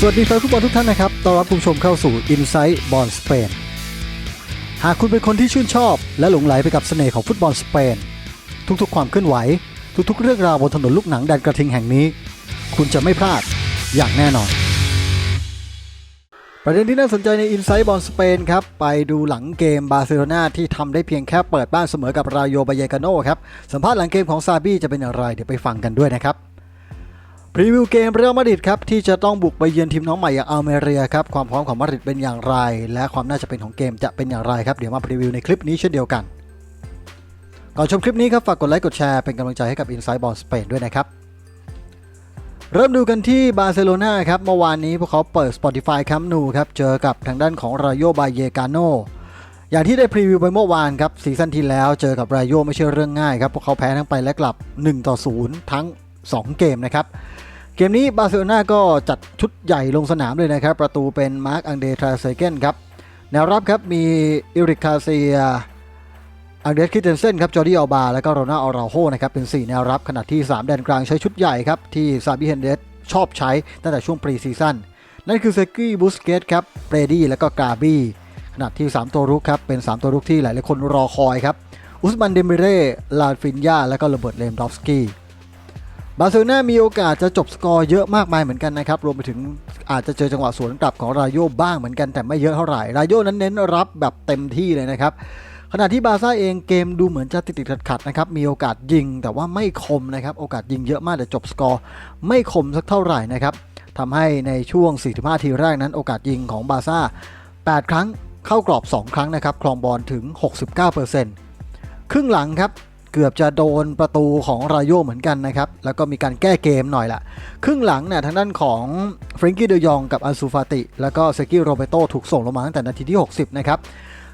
สวัสดีแฟนฟุตบอลทุกท่านนะครับ ต้อนรับคุณผู้ชมเข้าสู่ Insight บอลสเปน หากคุณเป็นคนที่ชื่นชอบ และหลงไหลไปกับเสน่ห์ของฟุตบอลสเปน ทุกๆ ความเคลื่อนไหว ทุกๆ เรื่องราวบนถนนลูกหนังแดนกระทิงแห่งนี้ คุณจะไม่พลาดอย่างแน่นอน ประเด็นที่น่าสนใจใน Insight บอลสเปนครับ ไปดูหลังเกมบาร์เซโลนาที่ทำได้เพียงแค่เปิดบ้านเสมอกับรายโยบายกาโนครับ สัมภาษณ์หลังเกมของซาบี้จะเป็นอย่างไรเดี๋ยวไปฟังกันด้วยนะครับ รีวิวเกมเรอัลมาดริดครับที่จะต้องบุกไปเยือนทีมน้องใหม่อย่างอัลเมเรียครับความพร้อมของมาดริดเป็นอย่างไร และความน่าจะเป็นของเกมจะเป็นอย่างไรครับเดี๋ยวมาพรีวิวในคลิปนี้เช่นเดียวกัน ก่อนชมคลิปนี้ครับฝากกดไลค์กดแชร์เป็นกำลังใจให้กับ Inside Ball Spain ด้วยนะครับ เริ่มดูกันที่บาร์เซโลนาครับเมื่อวานนี้พวกเขาเปิด Spotify คัมนูครับเจอกับทางด้านของรายโยบายเยกาโนอย่างที่ได้พรีวิวไปเมื่อวานครับซีซั่นที่แล้วเจอกับรายโยไม่ใช่เรื่องง่ายครับพวกเขาแพ้ทั้งไปและกลับ1ต่อ0ทั้ง 2 เกมนะครับ เกมนี้บาร์เซโลนาก็จัดชุดใหญ่ลงสนามเลยนะครับ ประตูเป็นมาร์คอังเดทราเซเกนครับแนวรับครับมีอิริคาเซียอังเดรสคิเทนเซนครับจอร์ดี้อัลบา แล้วก็โรนาอัลราโฮนะครับเป็น 4 แนวรับขณะที่ 3 แดนกลางใช้ชุดใหญ่ครับที่ซาบิเฮนเดสชอบใช้ตั้งแต่ช่วงปรีซีซั่นนั่นคือเซกี้บูสเกตครับเปรดี้แล้วก็กาบี้ขณะที่ 3 ตัวรุกครับเป็น 3 ตัวรุกที่หลายๆคนรอคอยครับอุสมันเดมิเร่ลาฟินยาและก็โรเบิร์ตเลมดอฟสกี้ บาร์เซโลนามีโอกาสจะจบสกอร์เยอะมากมายเหมือนกันนะครับ รวมไปถึงอาจจะเจอจังหวะสวนกลับของรายโยบ้างเหมือนกันแต่ไม่เยอะเท่าไหร่รายโยนั้นเน้นรับแบบเต็มที่เลยนะครับขณะที่บาซ่าเองเกมดูเหมือนจะติดติดขัดขัดๆนะครับ มีโอกาสยิงแต่ว่าไม่คมนะครับ โอกาสยิงเยอะมากแต่จบสกอร์ไม่คมสักเท่าไหร่นะครับทำให้ในช่วง 45 ทีแรกนั้น โอกาสยิงของบาซ่า 8 ครั้งเข้ากรอบ 2 ครั้งนะครับ ครองบอลถึง 69%ครึ่งหลังครับ กือบจะโดนประตูของรายโยเหมือนกันนะครับ แล้วก็มีการแก้เกมหน่อยละครึ่งหลังเนี่ยทางด้านของเฟรนกี้เดยองกับอันซูฟาติ แล้วก็เซกิโรเบโตถูกส่งลงมาตั้งแต่นาทีที่ 60 นะครับ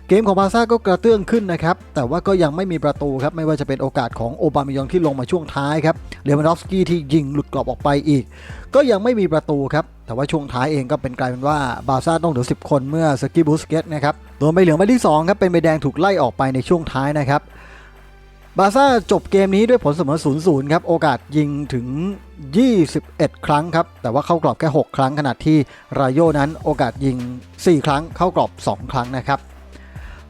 เกมของบาซ่าก็กระเตื้องขึ้นนะครับ แต่ว่าก็ยังไม่มีประตูครับ ไม่ว่าจะเป็นโอกาสของโอบามายองที่ลงมาช่วงท้ายครับเลวานอฟสกี้ที่ยิงหลุดกรอบออกไปอีก ก็ยังไม่มีประตูครับ แต่ว่าช่วงท้ายเองก็เป็นกลายเป็นว่าบาซ่าต้องเหลือ 10 คนเมื่อสกี้บูสเกตนะครับโดนใบเหลืองใบที่สองครับเป็นใบแดงถูกไล่ออกไปในช่วงท้ายนะครับ บาซ่าจบเกมนี้ด้วยผลเสมอ 0-0 ครับ โอกาสยิงถึง 21 ครั้งครับ แต่ว่าเข้ากรอบแค่ 6 ครั้งขณะที่รายโยนั้นโอกาสยิง 4 ครั้ง เข้ากรอบ 2 ครั้งนะครับ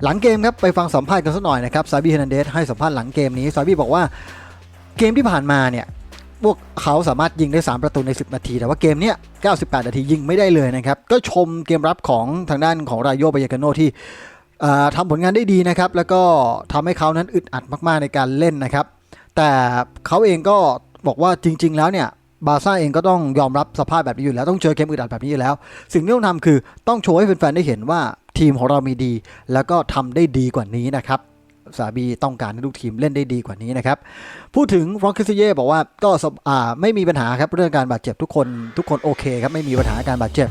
หลังเกมครับไปฟังสัมภาษณ์กันสักหน่อยนะครับ ซาบีเฮนันเดสให้สัมภาษณ์หลังเกมนี้ ซาบีบอกว่าเกมที่ผ่านมาเนี่ยพวกเขาสามารถยิงได้ 3 ประตูใน 10 นาที แต่ว่าเกมเนี้ย 98 นาทียิงไม่ได้เลยนะครับ ก็ชมเกมรับของทางด้านของรายโยบายากาโนที่ ทำผลงานได้ดีนะครับ แล้วก็ทำให้เขานั้นอึดอัดมากๆในการเล่นนะครับ แต่เขาเองก็บอกว่าจริง ๆ แล้วเนี่ยบาซ่าเองก็ต้องยอมรับสภาพแบบนี้อยู่แล้วต้องเจอเกมอึดอัดแบบนี้อยู่แล้ว สิ่งที่ต้องทำคือต้องโชว์ให้แฟนๆได้เห็นว่าทีมของเรามีดี แล้วก็ทำได้ดีกว่านี้นะครับซาบีต้องการให้ลูกทีมเล่นได้ดีกว่านี้นะครับ พูดถึงฟรองคิสเย่บอกว่าก็ไม่มีปัญหาครับเรื่องการบาดเจ็บทุกคนทุกคนโอเคครับไม่มีปัญหาการบาดเจ็บ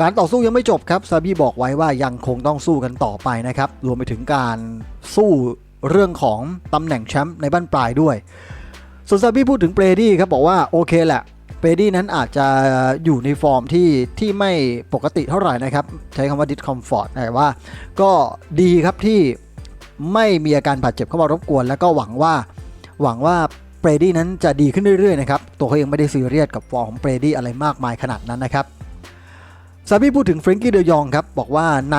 การต่อสู้ยังไม่จบครับซาบี้บอกไว้ว่ายังคงต้องสู้กันต่อไปนะครับ รวมไปถึงการสู้เรื่องของตำแหน่งแชมป์ในบ้านปลายด้วยส่วนซาบี้พูดถึงเบรดี้ครับบอกว่าโอเคแหละเบรดี้นั้นอาจจะอยู่ในฟอร์มที่ที่ไม่ปกติเท่าไหร่นะครับ ใช้คำว่า discomfort แต่ว่าก็ดีครับที่ไม่มีอาการบาดเจ็บเข้ามารบกวน แล้วก็หวังว่าหวังว่าเบรดี้นั้นจะดีขึ้นเรื่อยๆนะครับตัวเขาเองไม่ได้ซีเรียสกับฟอร์มของเบรดี้อะไรมากมายขนาดนั้นนะครับ ซาบี้พูดถึงเฟรนกี้เดยองครับ บอกว่าใน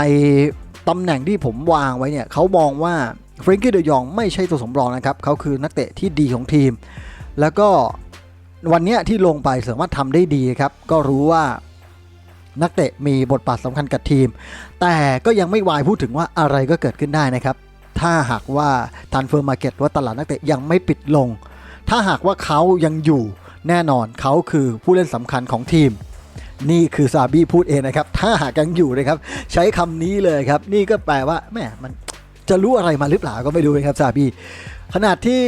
ตำแหน่งที่ผมวางไว้เนี่ยเขามองว่าเฟรนกี้เดยองไม่ใช่ตัวสำรองนะครับเขาคือนักเตะที่ดีของทีม แล้วก็วันเนี้ยที่ลงไปสามารถทำได้ดีครับ ก็รู้ว่านักเตะมีบทบาทสำคัญกับทีม แต่ก็ยังไม่วายพูดถึงว่าอะไรก็เกิดขึ้นได้นะครับ ถ้าหากว่าทันเฟอร์มาร์เก็ตว่าตลาดนักเตะยังไม่ปิดลง ถ้าหากว่าเขายังอยู่แน่นอนเขาคือผู้เล่นสำคัญของทีม นี่คือซาบี้พูดเองนะครับ ถ้าหากยังอยู่นะครับ ใช้คำนี้เลยครับ นี่ก็แปลว่าแม่มันจะรู้อะไรมาหรือเปล่าก็ไม่รู้นะครับซาบี้ขนาดที่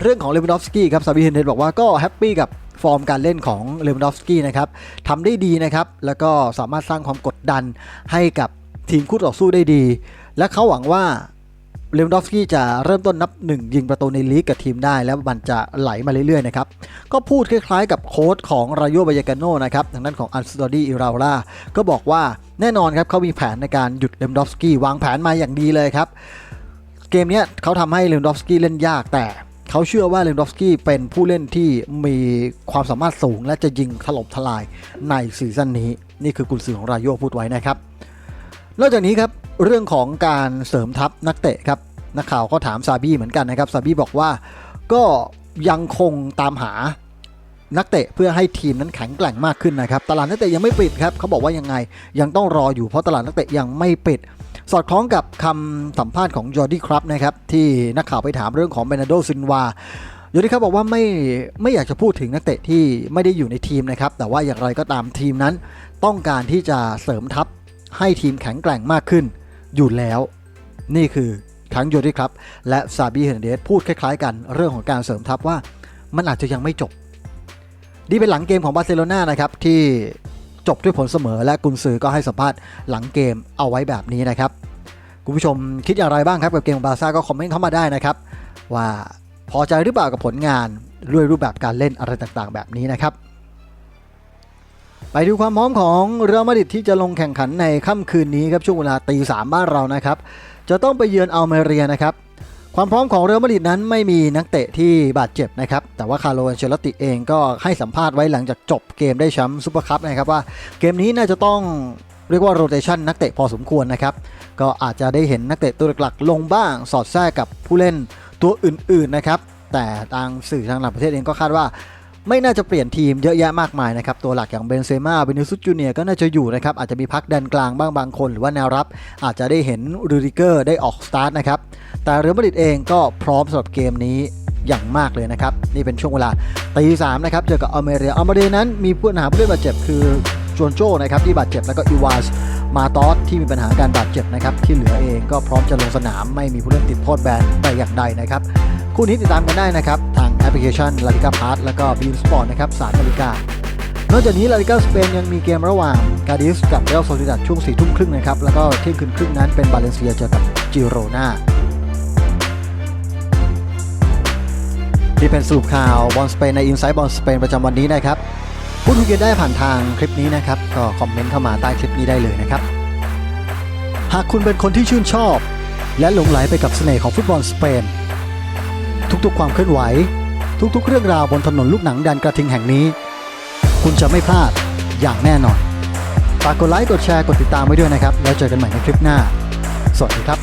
เรื่องของเลวันดอฟสกี้ครับซาบี้เฮนเดนบอกว่าก็แฮปปี้กับฟอร์มการเล่นของเลวันดอฟสกี้นะครับทำได้ดีนะครับ แล้วก็สามารถสร้างความกดดันให้กับทีมคู่ต่อสู้ได้ดี และเขาหวังว่า เลวานดอฟสกี้จะเริ่มต้นนับหนึ่งยิงประตูในลีกกับทีมได้ แล้วมันจะไหลมาเรื่อยๆนะครับ ก็พูดคล้ายๆกับโค้ชของรายโยบายกาโนนะครับ ทางด้านของอันสตอดี้อิราล่าก็บอกว่าแน่นอนครับเขามีแผนในการหยุดเลวานดอฟสกี้วางแผนมาอย่างดีเลยครับ เกมนี้เขาทำให้เลวานดอฟสกี้เล่นยากแต่เขาเชื่อว่าเลนดอฟสกี้เป็นผู้เล่นที่มีความสามารถสูง และจะยิงถล่มทลายในซีซั่นนี้ นี่คือกุนซือของรายโยพูดไว้นะครับ นอกจากนี้ครับ เรื่องของการเสริมทัพนักเตะครับนักข่าวก็ถามซาบี้เหมือนกันนะครับซาบี้บอกว่าก็ยังคงตามหานักเตะเพื่อให้ทีมนั้นแข็งแกร่งมากขึ้นนะครับ ตลาดนักเตะยังไม่ปิดครับเขาบอกว่ายังไงยังต้องรออยู่เพราะตลาดนักเตะยังไม่ปิด สอดคล้องกับคำสัมภาษณ์ของจอร์ดี้ครับนะครับที่นักข่าวไปถามเรื่องของเบนาโดซินวาจอร์ดี้ครับบอกว่าไม่ไม่อยากจะพูดถึงนักเตะที่ไม่ได้อยู่ในทีมนะครับแต่ว่าอย่างไรก็ตามทีมนั้น ต้องการที่จะเสริมทัพให้ทีมแข็งแกร่งมากขึ้น อยู่แล้ว นี่คือทั้งโยดี้ครับ และซาบีเฮนเดสพูดคล้ายๆกันเรื่องของการเสริมทัพว่ามันอาจจะยังไม่จบ นี่เป็นหลังเกมของบาร์เซโลนานะครับที่จบด้วยผลเสมอและกุนซือก็ให้สัมภาษณ์หลังเกมเอาไว้แบบนี้นะครับ คุณผู้ชมคิดอย่างไรบ้างครับกับเกมของบาร์ซ่าก็คอมเมนต์เข้ามาได้นะครับ ว่าพอใจหรือเปล่ากับผลงานด้วยรูปแบบการเล่นอะไรต่างๆ แบบนี้นะครับ ไปดูความพร้อมของเรอัลมาดริดที่จะลงแข่งขันในค่ำคืนนี้ครับช่วงเวลาตีสามบ้านเรานะครับจะต้องไปเยือนอัลเมเรียนะครับความพร้อมของเรอัลมาดริดนั้นไม่มีนักเตะที่บาดเจ็บนะครับแต่ว่าคาร์โลอันเชลติเองก็ให้สัมภาษณ์ไว้หลังจากจบเกมได้แชมป์ซูเปอร์คัพนะครับว่าเกมนี้น่าจะต้องเรียกว่าโรเตชันนักเตะพอสมควรนะครับก็อาจจะได้เห็นนักเตะตัวหลักๆลงบ้างสอดแทรกกับผู้เล่นตัวอื่นๆนะครับแต่ทางสื่อทางต่างประเทศเองก็คาดว่า ไม่น่าจะเปลี่ยนทีมเยอะแยะมากมายนะครับ ตัวหลักอย่างเบนเซม่าเบนิซุสจูเนียก็น่าจะอยู่นะครับ อาจจะมีพักแดนกลางบ้างบางคน หรือว่าแนวรับ อาจจะได้เห็นรูดิเกอร์ได้ออกสตาร์ทนะครับ แต่เรอัลมาดริดเองก็พร้อมสำหรับเกมนี้อย่างมากเลยนะครับ นี่เป็นช่วงเวลาตีสามนะครับเจอกับอเมเรียอเมเรียนั้นมีผู้หาผู้เล่นบาดเจ็บคือจวนโจนะครับที่บาดเจ็บแล้วก็อีวาสมาตอสที่มีปัญหาการบาดเจ็บนะครับที่เหลือเองก็พร้อมจะลงสนามไม่มีผู้เล่นติดโทษแบนแต่อย่างใดนะครับคู่นี้ติดตามกันได้นะครับ แอปพลิเคชันลาลิกาพาร์ทแล้วก็บีมสปอร์ตนะครับสามนาฬิกานอกจากนี้ลาลิกาสเปนยังมีเกมระหว่างกาดิสกับเรอัลโซซิดัดช่วง4ี่ทุ่มครึ่งนะครับ แล้วก็เที่ยงคืนครึ่งนั้นเป็นบาเลนเซียเจอกับจิโรนาที่เป็นสรุปข่าวบอลสเปนในอินไซต์บอลสเปนประจำวันนี้นะครับพูดคุยกันได้ผ่านทางคลิปนี้นะครับ ก็คอมเมนต์เข้ามาใต้คลิปนี้ได้เลยนะครับ หากคุณเป็นคนที่ชื่นชอบ และหลงไหลไปกับเสน่ห์ของฟุตบอลสเปน ทุกๆความเคลื่อนไหว ทุกๆ เรื่องราวบนถนนลูกหนังแดนกระทิงแห่งนี้ คุณจะไม่พลาดอย่างแน่นอนฝากกดไลค์กดแชร์กดติดตามไว้ด้วยนะครับ แล้วเจอกันใหม่ในคลิปหน้า สวัสดีครับ